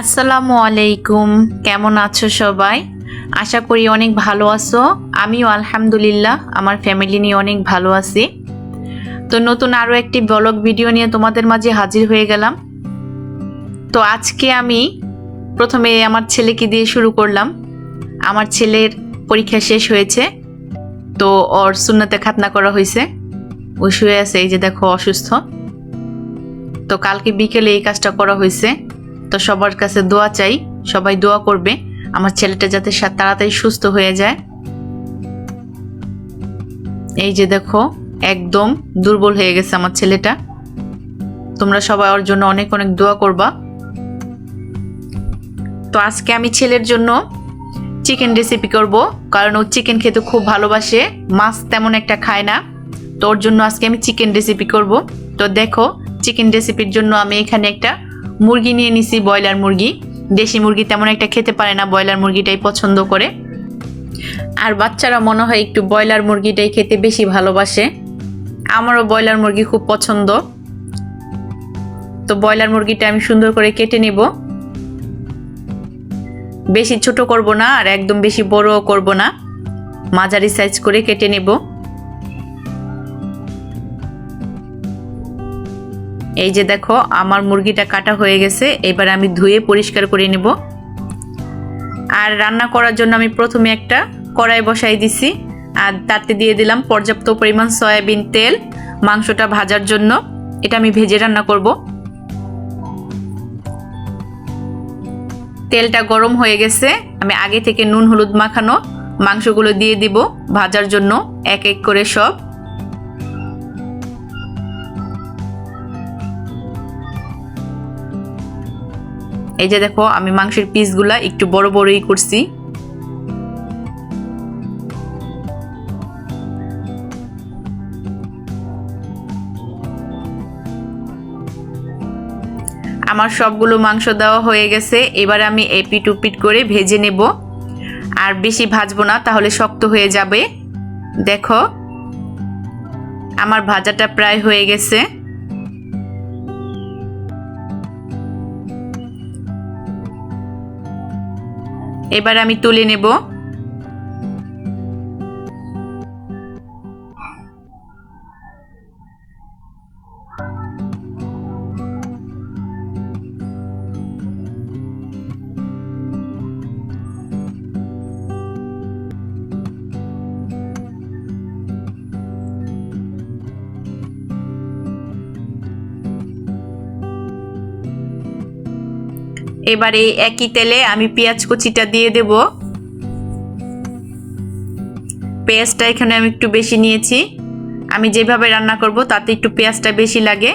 আসসালামু আলাইকুম। কেমন আছো সবাই? আশা করি অনেক ভালো আছো। আমিও আলহামদুলিল্লাহ, আমার ফ্যামিলি নিয়ে অনেক ভালো আছি। তো নতুন আরও একটি ব্লগ ভিডিও নিয়ে তোমাদের মাঝে হাজির হয়ে গেলাম। তো আজকে আমি প্রথমে আমার ছেলেকে দিয়ে শুরু করলাম। আমার ছেলের পরীক্ষা শেষ হয়েছে। তো ওর সুন্নাতে খাতনা করা হয়েছে। ও শুয়ে আছে, এই যে দেখো, অসুস্থ। তো কালকে বিকেলে এই কাজটা করা হয়েছে। তো সবার কাছে দোয়া চাই, সবাই দোয়া করবে, আমার ছেলেটা যাতে তাড়াতাড়ি সুস্থ হয়ে যায়। এই যে দেখো, একদম দুর্বল হয়ে গেছে আমার ছেলেটা। তোমরা সবাই ওর জন্য অনেক অনেক দোয়া করবা। তো আজকে আমি ছেলের জন্য চিকেন রেসিপি করব, কারণ ও চিকেন খেতে খুব ভালোবাসে, মাছ তেমন একটা খায় না। তো ওর জন্য আজকে আমি চিকেন রেসিপি করব। তো দেখো চিকেন রেসিপির জন্য আমি এখানে একটা মুরগি নিয়ে নিছি, ব্রয়লার মুরগি। দেশি মুরগি তেমন একটা খেতে পারে না, ব্রয়লার মুরগিটাই পছন্দ করে। আর বাচ্চারা মনে হয় একটু ব্রয়লার মুরগিটাই খেতে বেশি ভালোবাসে। আমারও ব্রয়লার মুরগি খুব পছন্দ। তো ব্রয়লার মুরগিটা আমি সুন্দর করে কেটে নেব। বেশি ছোট করব না আর একদম বেশি বড়ও করব না। মাঝারি সাইজ করে কেটে নেব। এই যে দেখো, আমার মুরগিটা কাটা হয়ে গেছে, এবার আমি ধুয়ে পরিষ্কার করে নেব। আর রান্না করার জন্য আমি প্রথমে একটা কড়াই বসাই দিছি, আর তাতে দিয়ে দিলাম পর্যাপ্ত পরিমাণ সয়াবিন তেল, মাংসটা ভাজার জন্য। এটা আমি ভেজে রান্না করব। তেলটা গরম হয়ে গেছে, আমি আগে থেকে নুন, হলুদ মাখানো মাংসগুলো দিয়ে দিব ভাজার জন্য, এক এক করে সব। এই যে দেখো, আমি মাংসের পিসগুলা একটু বড় বড়ই করছি। আমার সবগুলো মাংস দেওয়া হয়ে গেছে, এবার আমি এপিট উপিট করে ভেজে নেব। আর বেশি ভাজবো না, তাহলে শক্ত হয়ে যাবে। দেখো, আমার ভাজাটা প্রায় হয়ে গেছে। এবার আমি তুলে নেব। এবার একই তেলে আমি পেঁয়াজ কুচিটা দিয়ে দেব। পেঁয়াজটা এখানে আমি একটু বেশি নিয়েছি। আমি যেভাবে রান্না করব, তাতে একটু পেঁয়াজটা বেশি লাগে।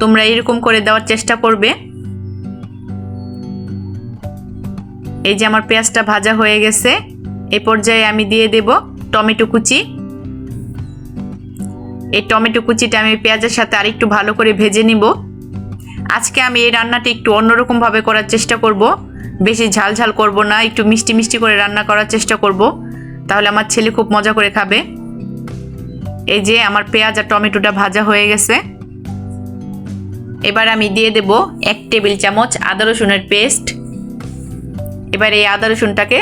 তোমরা এরকম করে দেওয়ার চেষ্টা করবে। এই যে আমার পেঁয়াজটা ভাজা হয়ে গেছে, এ পর্যায়ে আমি দিয়ে দেব টমেটো কুচি। এই টমেটো কুচিটা আমি পেঁয়াজের সাথে আরেকটু ভালো করে ভেজে নিব। আজকে আমি এই রান্নাটি একটু অন্যরকমভাবে করার চেষ্টা করব। বেশি ঝাল ঝাল করব না, একটু মিষ্টি মিষ্টি করে রান্না করার চেষ্টা করব। তাহলে আমার ছেলে খুব মজা করে খাবে। এই যে আমার পেঁয়াজ আর টমেটোটা ভাজা হয়ে গেছে। এবার আমি দিয়ে দেব এক টেবিল চামচ আদা রসুনের পেস্ট। এবার এই আদা রসুনটাকে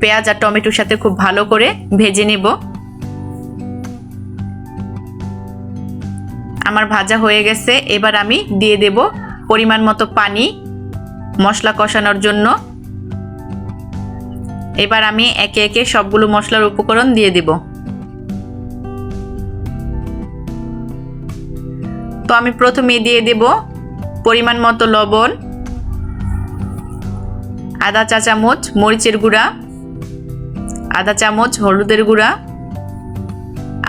পেঁয়াজ আর টমেটোর সাথে খুব ভালো করে ভেজে নেব। আমার ভাজা হয়ে গেছে। এবার আমি দিয়ে দেব পরিমাণ মতো পানি, মশলা কষানোর জন্য। এবার আমি একে একে সবগুলো মশলার উপকরণ দিয়ে দেব। তো আমি প্রথমে দিয়ে দেব পরিমাণ মতো লবণ, আদা চা চামচ, মরিচের গুঁড়া, আদা চামচ, হলুদের গুঁড়া,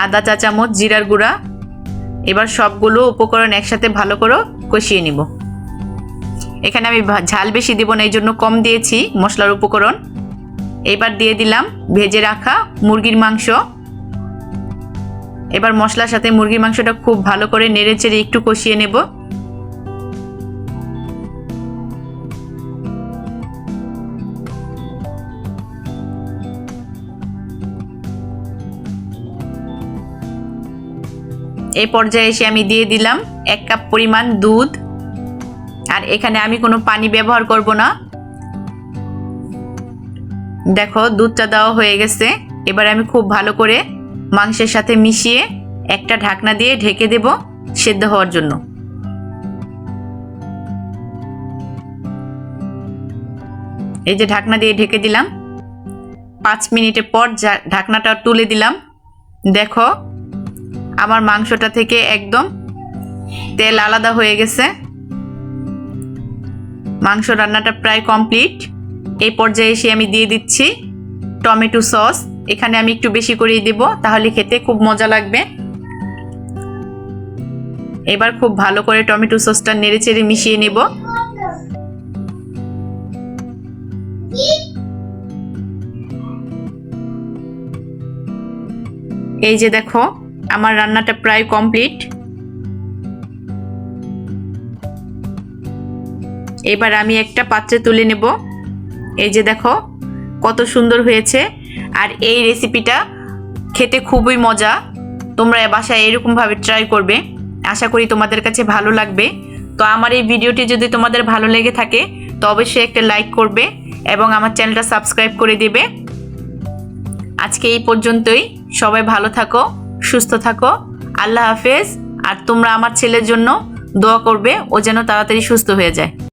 আদা চা চামচ, জিরার গুঁড়া এবার সবগুলো উপকরণ একসাথে ভালো করে কষিয়ে নিব। এখানে আমি ঝাল বেশি দেবো না এই জন্য কম দিয়েছি মশলার উপকরণ। এবার দিয়ে দিলাম ভেজে রাখা মুরগির মাংস। এবার মশলার সাথে মুরগির মাংসটা খুব ভালো করে নেড়ে চেড়ে একটু কষিয়ে নেব। এই পর্যায়ে এসে আমি দিয়ে দিলাম এক কাপ পরিমাণ দুধ। আর এখানে আমি কোনো পানি ব্যবহার করব না। দেখো, দুধটা দেওয়া হয়ে গেছে। এবার আমি খুব ভালো করে মাংসের সাথে মিশিয়ে একটা ঢাকনা দিয়ে ঢেকে দেব সেদ্ধ হওয়ার জন্য। এই যে ঢাকনা দিয়ে ঢেকে দিলাম। পাঁচ মিনিটের পর ঢাকনাটা তুলে দিলাম। দেখো আমার মাংসটা থেকে একদম তেল আলাদা হয়ে গেছে। মাংস রান্নাটা প্রায় কমপ্লিট। এই পর্যায়ে এসে আমি দিয়ে দিচ্ছি টমেটো সস। এখানে আমি একটু বেশি করেই দেব, তাহলে খেতে খুব মজা লাগবে। এবার খুব ভালো করে টমেটো সসটা নেড়ে চেড়ে মিশিয়ে নেব। এই যে দেখো আমার রান্নাটা প্রায় কমপ্লিট। এবার আমি একটা পাত্রে তুলে নেব। এই যে দেখো, কত সুন্দর হয়েছে। আর এই রেসিপিটা খেতে খুবই মজা। তোমরা বাসায় এরকমভাবে ট্রাই করবে। আশা করি তোমাদের কাছে ভালো লাগবে। তো আমার এই ভিডিওটি যদি তোমাদের ভালো লেগে থাকে, তো অবশ্যই একটা লাইক করবে এবং আমার চ্যানেলটা সাবস্ক্রাইব করে দেবে। আজকে এই পর্যন্তই। সবাই ভালো থাকো। সুস্থ থাকো। আল্লাহ হাফেজ। আর তোমরা আমার ছেলের জন্য দোয়া করবে। ও যেন তাড়াতাড়ি সুস্থ হয়ে যায়।